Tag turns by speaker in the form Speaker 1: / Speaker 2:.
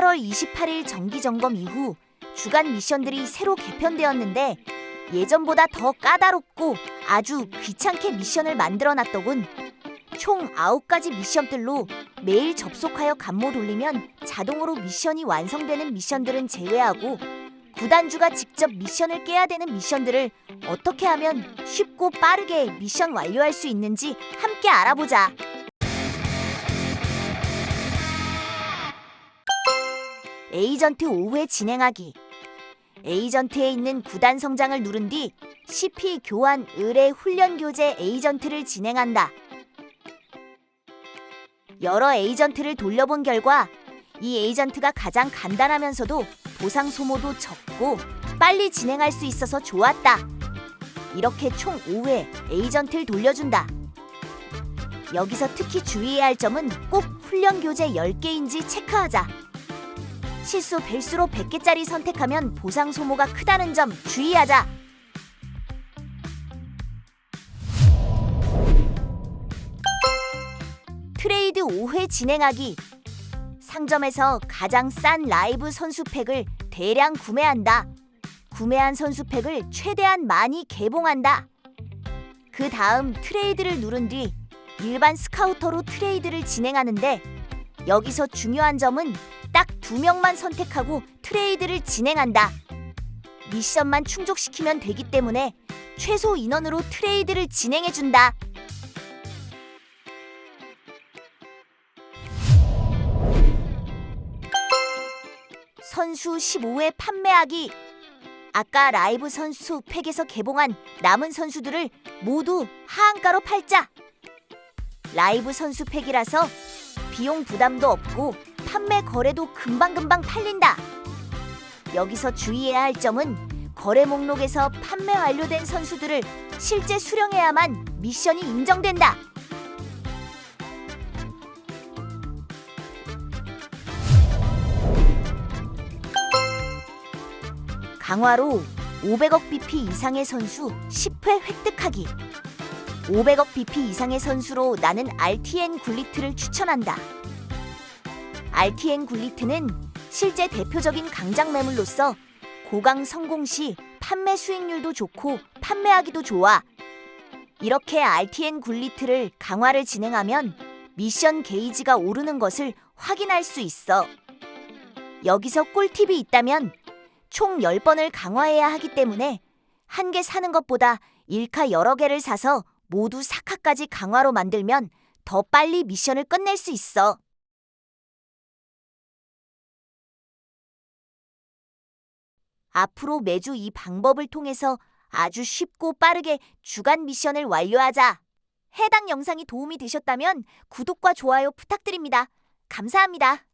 Speaker 1: 8월 28일 정기 점검 이후 주간 미션들이 새로 개편되었는데 예전보다 더 까다롭고 아주 귀찮게 미션을 만들어 놨더군. 총 9가지 미션들로 매일 접속하여 간모 돌리면 자동으로 미션이 완성되는 미션들은 제외하고 구단주가 직접 미션을 깨야 되는 미션들을 어떻게 하면 쉽고 빠르게 미션 완료할 수 있는지 함께 알아보자. 에이전트 5회 진행하기. 에이전트에 있는 구단 성장을 누른 뒤 CP 교환 의뢰 훈련 교재 에이전트를 진행한다. 여러 에이전트를 돌려본 결과 이 에이전트가 가장 간단하면서도 보상 소모도 적고 빨리 진행할 수 있어서 좋았다. 이렇게 총 5회 에이전트를 돌려준다. 여기서 특히 주의해야 할 점은 꼭 훈련 교재 10개인지 체크하자. 실수 벨수로 100개짜리 선택하면 보상 소모가 크다는 점 주의하자. 트레이드 5회 진행하기. 상점에서 가장 싼 라이브 선수팩을 대량 구매한다. 구매한 선수팩을 최대한 많이 개봉한다. 그 다음 트레이드를 누른 뒤 일반 스카우터로 트레이드를 진행하는데 여기서 중요한 점은 딱 두 명만 선택하고 트레이드를 진행한다. 미션만 충족시키면 되기 때문에 최소 인원으로 트레이드를 진행해준다. 선수 15회 판매하기. 아까 라이브 선수 팩에서 개봉한 남은 선수들을 모두 하한가로 팔자. 라이브 선수 팩이라서 비용 부담도 없고 판매 거래도 금방금방 팔린다. 여기서 주의해야 할 점은 거래 목록에서 판매 완료된 선수들을 실제 수령해야만 미션이 인정된다. 강화로 500억 BP 이상의 선수 10회 획득하기. 500억 BP 이상의 선수로 나는 RTN 굴리트를 추천한다. RTN 굴리트는 실제 대표적인 강장 매물로서 고강 성공 시 판매 수익률도 좋고 판매하기도 좋아. 이렇게 RTN 굴리트를 강화를 진행하면 미션 게이지가 오르는 것을 확인할 수 있어. 여기서 꿀팁이 있다면 총 10번을 강화해야 하기 때문에 한 개 사는 것보다 일카 여러 개를 사서 모두 사카까지 강화로 만들면 더 빨리 미션을 끝낼 수 있어. 앞으로 매주 이 방법을 통해서 아주 쉽고 빠르게 주간 미션을 완료하자. 해당 영상이 도움이 되셨다면 구독과 좋아요 부탁드립니다. 감사합니다.